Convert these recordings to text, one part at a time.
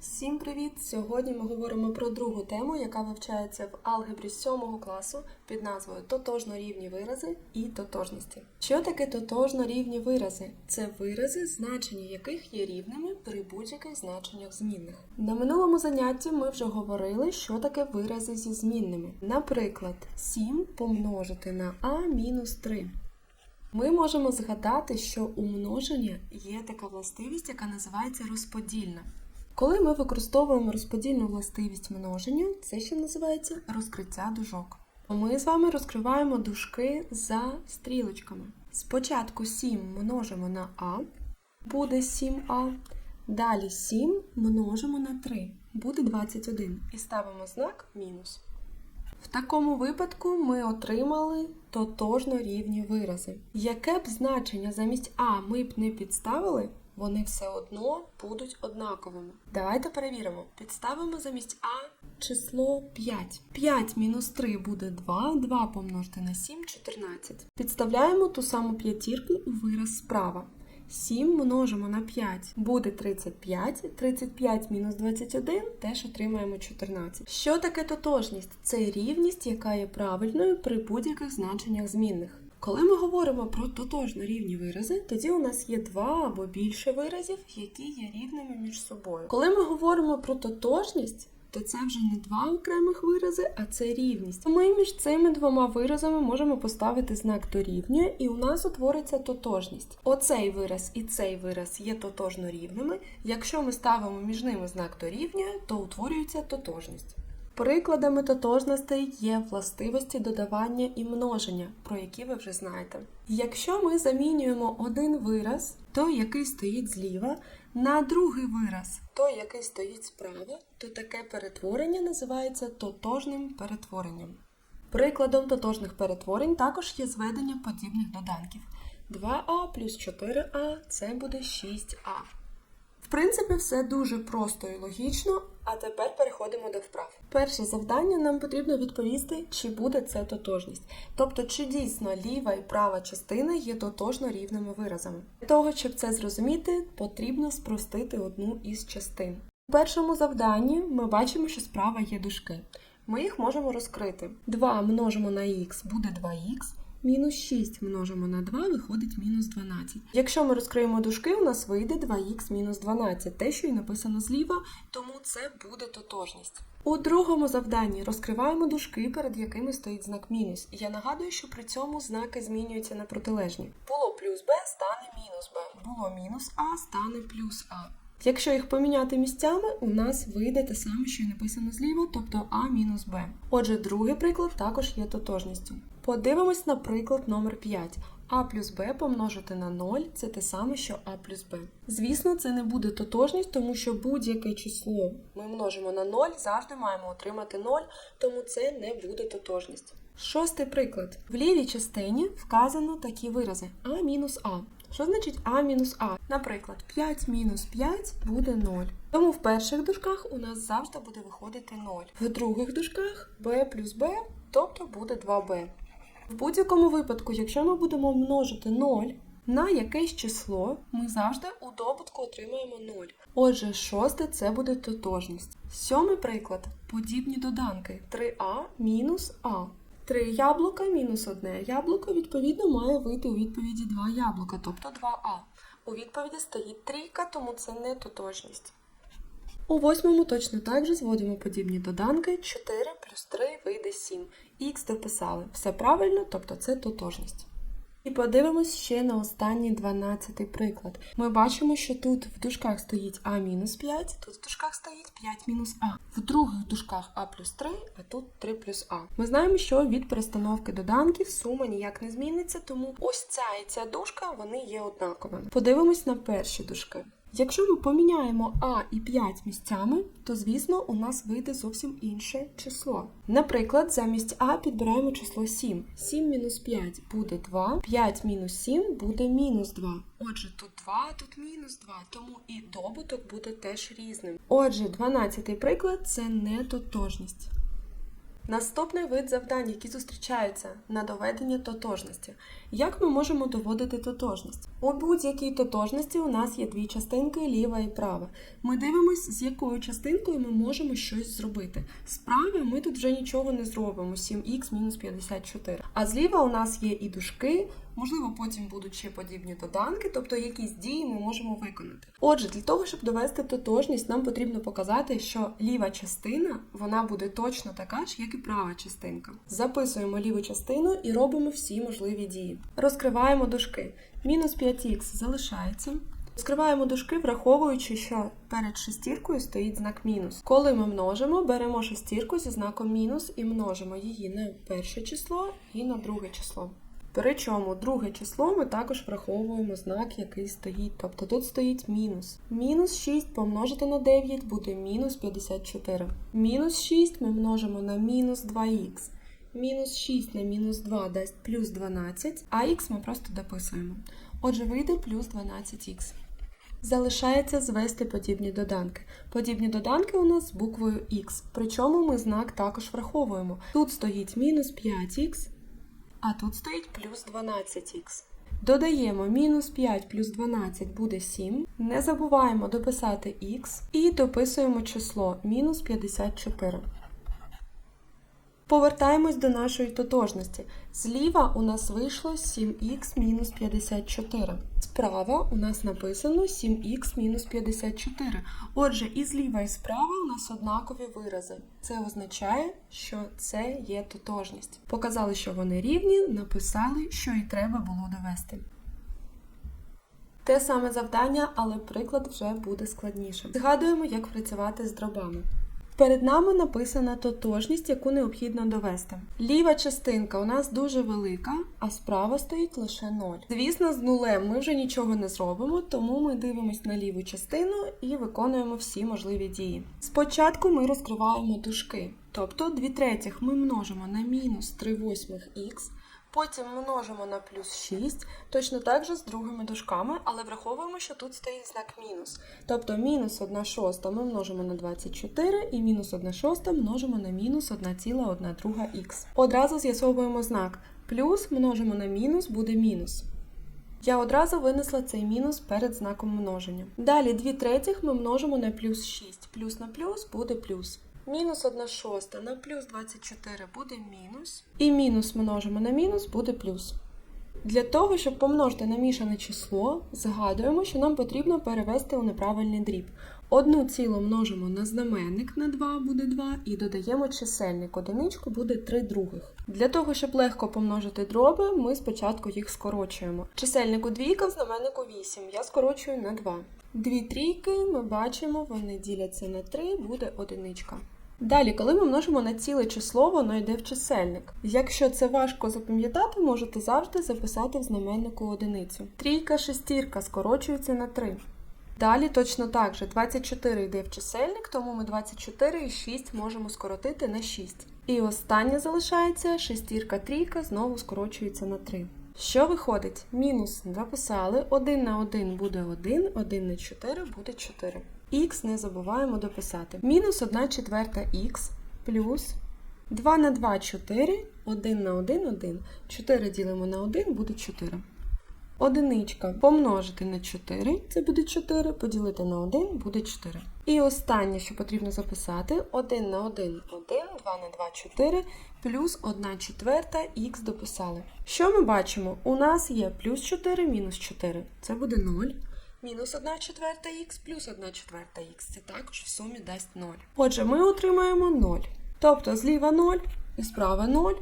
Всім привіт! Сьогодні ми говоримо про другу тему, яка вивчається в алгебрі 7 класу під назвою Тотожно-рівні вирази і тотожності. Що таке тотожно-рівні вирази? Це вирази, значення яких є рівними при будь-яких значеннях змінних. На минулому занятті ми вже говорили, що таке вирази зі змінними. Наприклад, 7 помножити на а мінус 3. Ми можемо згадати, що у множення є така властивість, яка називається розподільна. Коли ми використовуємо розподільну властивість множення, це ще називається розкриття дужок. Ми з вами розкриваємо дужки за стрілочками. Спочатку 7 множимо на а, буде 7а. Далі 7 множимо на 3, буде 21. І ставимо знак мінус. В такому випадку ми отримали тотожно рівні вирази. Яке б значення замість А ми б не підставили, вони все одно будуть однаковими. Давайте перевіримо. Підставимо замість А число 5. 5 мінус 3 буде 2, 2 помножити на 7 14. Підставляємо ту саму п'ятірку у вираз справа. 7 множимо на 5 буде 35, 35 мінус 21 теж отримаємо 14. Що таке тотожність? Це рівність, яка є правильною при будь-яких значеннях змінних. Коли ми говоримо про тотожно рівні вирази, тоді у нас є два або більше виразів, які є рівними між собою. Коли ми говоримо про тотожність, то це вже не два окремих вирази, а це рівність. Ми між цими двома виразами можемо поставити знак дорівнює, і у нас утвориться тотожність. Оцей вираз і цей вираз є тотожно рівними. Якщо ми ставимо між ними знак дорівнює, то утворюється тотожність. Прикладами тотожностей є властивості додавання і множення, про які ви вже знаєте. Якщо ми замінюємо один вираз, той, який стоїть зліва, на другий вираз, той, який стоїть справа, то таке перетворення називається тотожним перетворенням. Прикладом тотожних перетворень також є зведення подібних доданків. 2а плюс 4а це буде 6а. В принципі, все дуже просто і логічно, а тепер переходимо до вправ. Перше завдання нам потрібно відповісти, чи буде це тотожність. Тобто, чи дійсно ліва і права частина є тотожно рівними виразами. Для того, щоб це зрозуміти, потрібно спростити одну із частин. У першому завданні ми бачимо, що справа є дужки. Ми їх можемо розкрити. 2 множимо на х буде 2х. Мінус 6 множимо на 2 виходить мінус 12. Якщо ми розкриємо дужки, у нас вийде 2х мінус 12, те, що й написано зліва, тому це буде тотожність. У другому завданні розкриваємо дужки, перед якими стоїть знак мінус. Я нагадую, що при цьому знаки змінюються на протилежні. Було плюс b, стане мінус b. Було мінус а, стане плюс а. Якщо їх поміняти місцями, у нас вийде те саме, що й написано зліва, тобто а мінус b. Отже, другий приклад також є тотожністю. Подивимось на приклад номер 5. А плюс Б помножити на 0 це те саме, що А плюс Б. Звісно, це не буде тотожність, тому що будь-яке число ми множимо на 0, завжди маємо отримати 0, тому це не буде тотожність. Шостий приклад. В лівій частині вказано такі вирази А мінус А. Що значить А мінус А? Наприклад, 5 мінус 5 буде 0. Тому в перших дужках у нас завжди буде виходити 0. В других дужках b плюс b, тобто буде 2b. В будь-якому випадку, якщо ми будемо множити 0 на якесь число, ми завжди у добутку отримаємо 0. Отже, шосте це буде тотожність. Сьомий приклад подібні доданки 3а мінус а. 3 яблука мінус 1 яблуко, відповідно, має вийти у відповіді 2 яблука, тобто 2а. У відповіді стоїть трійка, тому це не тотожність. У восьмому точно так же зводимо подібні доданки. 4 плюс 3 вийде 7. Х дописали. Все правильно, тобто це тотожність. І подивимось ще на останній 12 приклад. Ми бачимо, що тут в дужках стоїть а мінус 5, тут в дужках стоїть 5 мінус а. В других дужках а плюс 3, а тут 3 плюс а. Ми знаємо, що від перестановки доданків сума ніяк не зміниться, тому ось ця і ця дужка вони є однаковими. Подивимось на перші дужки. Якщо ми поміняємо А і 5 місцями, то звісно у нас вийде зовсім інше число. Наприклад, замість А підбираємо число 7. 7 мінус 5 буде 2, 5 мінус 7 буде мінус 2. Отже, тут 2, тут мінус 2, тому і добуток буде теж різним. Отже, 12 приклад це не тотожність. Наступний вид завдань, які зустрічаються на доведення тотожності. Як ми можемо доводити тотожність? У будь-якій тотожності у нас є дві частинки, ліва і права. Ми дивимося, з якою частинкою ми можемо щось зробити. Справа ми тут вже нічого не зробимо, 7х мінус 54. А зліва у нас є і дужки, можливо, потім будуть ще подібні доданки, тобто якісь дії ми можемо виконати. Отже, для того, щоб довести тотожність, нам потрібно показати, що ліва частина вона буде точно така ж, як і права частинка. Записуємо ліву частину і робимо всі можливі дії. Розкриваємо дужки. Мінус 5х залишається. Скриваємо дужки, враховуючи, що перед шестіркою стоїть знак мінус. Коли ми множимо, беремо шестірку зі знаком мінус і множимо її на перше число і на друге число. Причому друге число ми також враховуємо знак, який стоїть. Тобто тут стоїть мінус. Мінус 6 помножити на 9 буде мінус 54. Мінус 6 ми множимо на мінус 2х. Мінус 6 на мінус 2 дасть плюс 12, а х ми просто дописуємо. Отже, вийде плюс 12х. Залишається звести подібні доданки. Подібні доданки у нас з буквою х, причому ми знак також враховуємо. Тут стоїть мінус 5х, а тут стоїть плюс 12х. Додаємо мінус 5 плюс 12 буде 7. Не забуваємо дописати х і дописуємо число мінус 54. Повертаємось до нашої тотожності. Зліва у нас вийшло 7х мінус 54. Справа у нас написано 7х мінус 54. Отже, і зліва, і справа у нас однакові вирази. Це означає, що це є тотожність. Показали, що вони рівні, написали, що і треба було довести. Те саме завдання, але приклад вже буде складнішим. Згадуємо, як працювати з дробами. Перед нами написана тотожність, яку необхідно довести. Ліва частинка у нас дуже велика, а справа стоїть лише 0. Звісно, з нулем ми вже нічого не зробимо, тому ми дивимось на ліву частину і виконуємо всі можливі дії. Спочатку ми розкриваємо дужки, тобто 2 третіх ми множимо на мінус 3 восьмих х, Потім множимо на плюс 6, точно так же з другими дужками, але враховуємо, що тут стоїть знак мінус. Тобто мінус 1 шоста ми множимо на 24 і мінус 1 шоста множимо на мінус 1,1 х. Одразу з'ясовуємо знак. Плюс множимо на мінус буде мінус. Я одразу винесла цей мінус перед знаком множення. Далі 2 третіх ми множимо на плюс 6. Плюс на плюс буде плюс. Мінус 1 шоста на плюс 24 буде мінус. І мінус множимо на мінус буде плюс. Для того, щоб помножити на мішане число, згадуємо, що нам потрібно перевести у неправильний дріб. Одну цілу множимо на знаменник на 2 буде 2 і додаємо чисельник. Одиничку буде 3 других. Для того, щоб легко помножити дроби, ми спочатку їх скорочуємо. Чисельнику двійка, в знаменнику 8. Я скорочую на 2. Дві трійки ми бачимо, вони діляться на 3, буде одиничка. Далі, коли ми множимо на ціле число, воно йде в чисельник. Якщо це важко запам'ятати, можете завжди записати в знаменнику одиницю. Трійка, шестірка скорочується на 3. Далі точно так же 24 йде в чисельник, тому ми 24 і 6 можемо скоротити на 6. І останнє залишається шестірка, трійка знову скорочується на 3. Що виходить? Мінус записали, 1 на 1 буде 1, 1 на 4 буде 4. Х не забуваємо дописати. Мінус 1 четверта х плюс 2 на 2 4, 1 на 1 1. 4 ділимо на 1 буде 4. Одиничка помножити на 4, це буде 4, поділити на 1 буде 4. І останнє, що потрібно записати, 1 на 1 1, 2 на 2 4, плюс 1 четверта х дописали. Що ми бачимо? У нас є плюс 4, мінус 4, це буде 0. Мінус 1 четверта х плюс 1 четверта х. Це також в сумі дасть 0. Отже, ми отримаємо 0. Тобто зліва 0 і справа 0.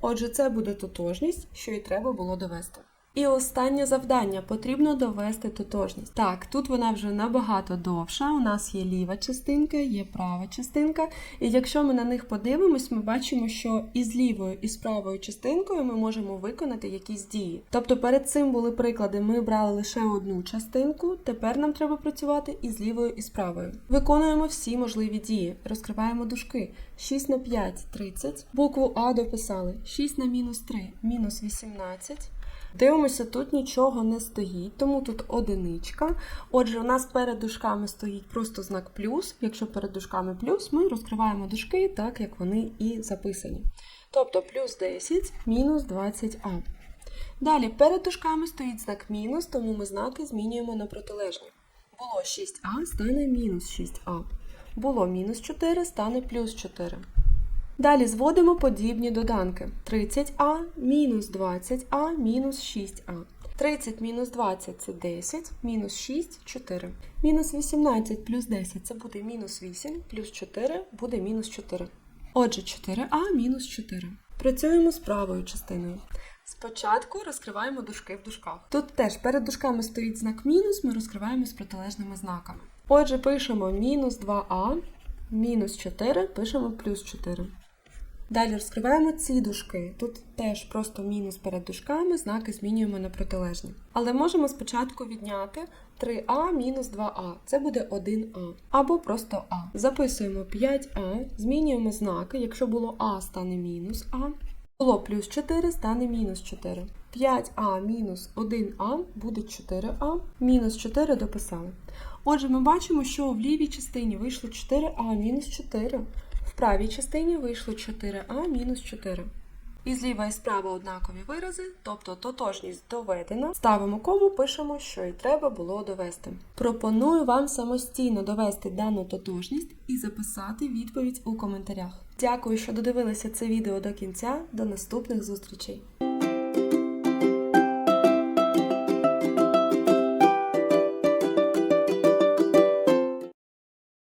Отже, це буде тотожність, що і треба було довести. І останнє завдання потрібно довести тотожність. Так, тут вона вже набагато довша. У нас є ліва частинка, є права частинка. І якщо ми на них подивимось, ми бачимо, що і з лівою, і з правою частинкою ми можемо виконати якісь дії. Тобто перед цим були приклади, ми брали лише одну частинку, тепер нам треба працювати і з лівою, і з правою. Виконуємо всі можливі дії, розкриваємо дужки. 6 на 5 30. Букву А дописали. 6 на мінус 3 мінус 18. Дивимося, тут нічого не стоїть, тому тут одиничка. Отже, у нас перед дужками стоїть просто знак плюс. Якщо перед дужками плюс, ми розкриваємо дужки так, як вони і записані. Тобто плюс 10 мінус 20а. Далі перед дужками стоїть знак мінус, тому ми знаки змінюємо на протилежні. Було 6а, стане мінус 6а. Було мінус 4, стане плюс 4. Далі зводимо подібні доданки. 30а мінус 20а мінус 6а. 30 мінус 20 це 10, мінус 6 4. Мінус 18 плюс 10 це буде мінус 8, плюс 4 буде мінус 4. Отже, 4а мінус 4. Працюємо з правою частиною. Спочатку розкриваємо дужки в дужках. Тут теж перед дужками стоїть знак мінус, ми розкриваємо з протилежними знаками. Отже, пишемо мінус 2а, мінус 4, пишемо плюс 4. Далі розкриваємо ці дужки. Тут теж просто мінус перед дужками, знаки змінюємо на протилежні. Але можемо спочатку відняти 3а мінус 2а. Це буде 1а. Або просто а. Записуємо 5а, змінюємо знаки. Якщо було а, стане мінус а. Було плюс 4, стане мінус 4. 5а мінус 1а буде 4а. Мінус 4 дописали. Отже, ми бачимо, що в лівій частині вийшло 4а мінус 4. Правій частині вийшло 4а мінус 4. І зліва і справа однакові вирази, тобто тотожність доведена. Ставимо кому, пишемо, що і треба було довести. Пропоную вам самостійно довести дану тотожність і записати відповідь у коментарях. Дякую, що додивилися це відео до кінця. До наступних зустрічей!